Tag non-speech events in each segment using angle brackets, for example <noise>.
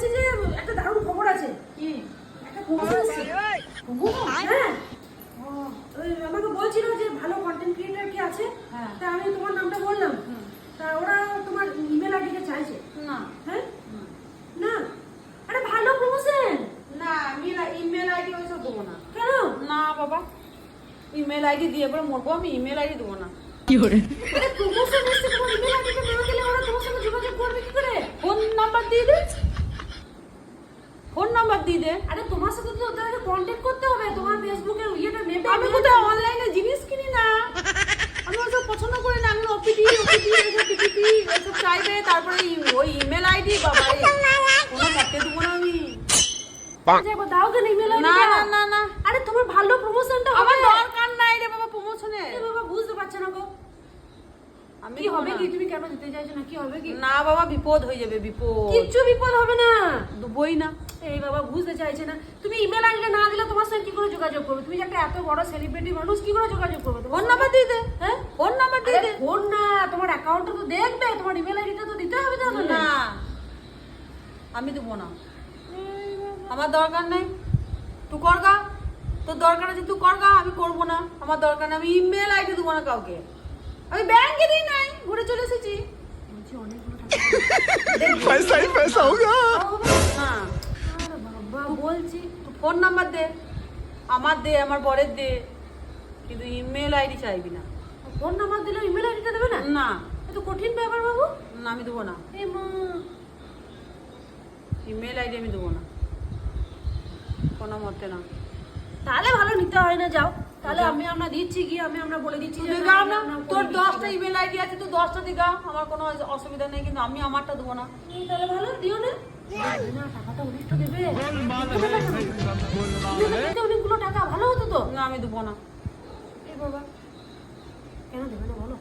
বলছি যে একটা দারুণ খবর আছে। কি? একটা খবর আছে। হ্যাঁ। আমাকে বলছিল যে ভালো কন্টেন্ট ক্রিয়েটর কি আছে। হ্যাঁ। তা আমি তোমার নামটা বললাম। তা ওরা তোমার ইমেল আইডিটা চাইছে। না। হ্যাঁ? না? আরে ভালো প্রমোশন না আমি ইমেল আইডি ওইসব দেবো না। কেন? না বাবা। ইমেল আইডি দিয়ে পরে মরবো আমি ইমেল আইডি দেবো না। আরে প্রমোশন এসছে তোমার ইমেল আইডিটা না দিলে ওরা তোমার সঙ্গে যোগাযোগ করবে কি করে? ফোন নাম্বার দিয়ে দে ফোন নাম্বার দিয়ে দে আরে তোমার সাথে তো ওদেরকে কন্ট্যাক্ট করতে হবে। তোমার ফেসবুকে ইয়েটা নেবে আমি কোথাও অনলাইনে জিনিস কিনি না? আমি ওসব পছন্দ করি না। আমি ওপিটি ওপিটি এসব এসব চাইবে তারপরে ওই ইমেল আইডি বাবা কোনো মতে দেবো না আমি। দাও কেন ইমেল না না না না আরে তোমার ভালো প্রমোশনটা আমার হবে দরকার নাই রে বাবা প্রমোশনে এ বাবা বুঝতে পারছে না গো আমি কি দেবো হবে না। কি তুমি কেন দিতে চাইছো না? কি হবে কি? না বাবা বিপদ হয়ে যাবে বিপদ। কিচ্ছু বিপদ হবে না। না। এই বাবা বুঝতে চাইছে না। তুমি ইমেল আইডিটা না দিলে তোমার সঙ্গে কি করে যোগাযোগ করবে? তুমি একটা এত বড় সেলিব্রিটি মানুষ কি করে যোগাযোগ করবে? ফোন নাম্বার দিয়ে দে। হ্যাঁ? ফোন নাম্বার দিয়ে দে। ফোন না তোমার অ্যাকাউন্টটা তো দেখবে তোমার ইমেল আইডিটা তো দিতে হবে তাহলে। না আমি দেবো না। আমার দরকার নেই। তুই করগা তোর দরকার আছে তুই করগা আমি করব না। আমার দরকার নেই। আমি ইমেল আইডি দেবো না কাউকে। আমি ব্যাংকে দিই নাই ঘুরে চলে এসেছি। পয়সাই <laughs> পয়সা হোগা বাবা বলছি ফোন নাম্বার দে। আমার দে আমার বরের দে। কিন্তু ইমেল আইডি চাইবি না। ফোন নাম্বার দিলে ইমেল আইডিটা দেবে না? না। এত কঠিন ব্যাপার বাবু। না আমি দেবো না। ইমেল আইডি আমি দেবো না। কোনো মতে না। তাহলে ভালো নিতে হয় না যাও। তাহলে আমি আমরা দিচ্ছি কি? আমি আমরা বলে দিচ্ছি যে দিগা না, তোর করি। দশটা ইমেল আইডি আছে তুই দশটা দিগা আমার কোনো অসুবিধা নেই কিন্তু আমি আমারটা দেবো না। এই তাহলে ভালো দিও না। অনেকগুলো টাকা ভালো হতো তো? না আমি দেবো না। এই বাবা। কেন দেবে না বলো?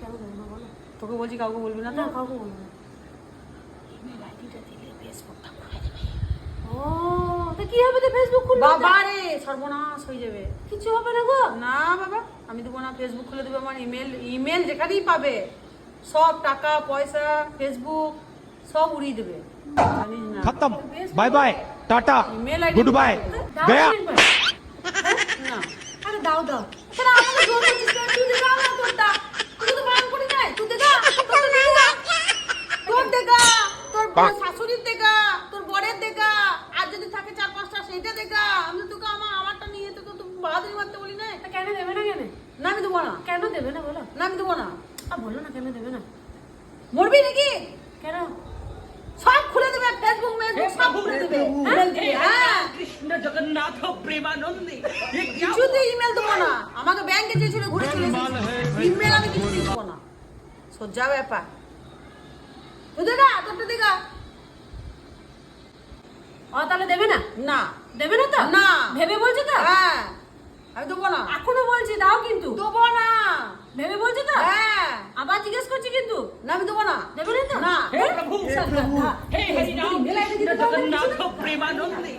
কেন দেবে না বলো? তোকে বলছি কাউকে বলবি না তো? কাউকে বলব না। ও তা কি হবে তো ফেসবুক খুলবো? বাবা রে সর্বনাশ হয়ে যাবে। কিছু হবে না গো? না বাবা আমি দেবো না ফেসবুক খুলে দেবো আমার ইমেল ইমেল যেখানেই পাবে সব টাকা পয়সা ফেসবুক সব উড়িয়ে দেবে। খতম। Bye bye tata good bye Gaya না। আরে দাও দাও। তোরা আমাকে জোর করছিস তুই দাও না তোরটা। না আমি দেবো না। কেন দেবে না বলো? না আমি দেবো না। আর বলল না কেন দেবে না। মরবি নাকি? কেন? সব খুলে দেবে ফেসবুক মেসবুক সব খুলে দেবে। হ্যাঁ। কৃষ্ণ জগন্নাথ প্রেমানন্দে। কিছুতে ইমেল দেবো না। আমাকে ব্যাংকে চেয়েছিল ঘুরে চলে ইমেল আমি কিছু দেবো না। সোজা ব্যাপার। বুঝে না তোরটা দেখা। ও তাহলে দেবে না? না। দেবে না তো? না। ভেবে বলছো তো? হ্যাঁ। দাও কিন্তু। দেবো না। ভেবে বলছো তো? হ্যাঁ। আবার জিজ্ঞেস করছি কিন্তু? না আমি দেবো না। দেবে না তো? না। হে প্রভু। হে প্রভু। হে হরি রাম জগন্নাথ প্রেমানন্দে।